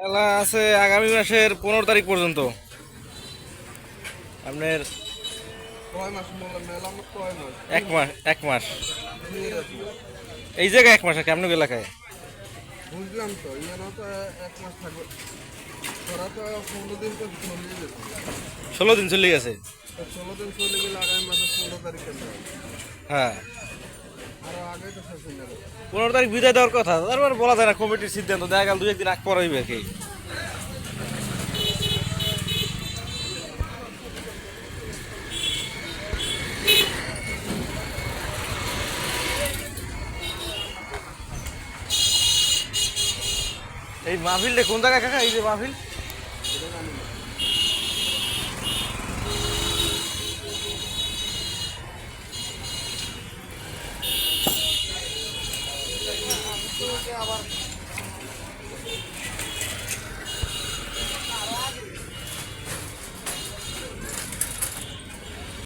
মেলা আছে আগামী মাসের পনেরো তারিখ পর্যন্ত। আপনার এক মাস এক মাস। এই জায়গায় এক মাস আছে আপনার এলাকায়? বুঝলাম তো এক মাস থাকবে। ষোলো দিন চলে গেছে? হ্যাঁ। পনেরো তারিখ বিদায় দেওয়ার কথা। তারপর বলা যায় না কমিটির সিদ্ধান্ত, দেখা গেল দুই একদিন আগ পর হইবে কি। এই মাহফিলটা কোন জায়গায় কাকা? এই যে মাহফিল? আবার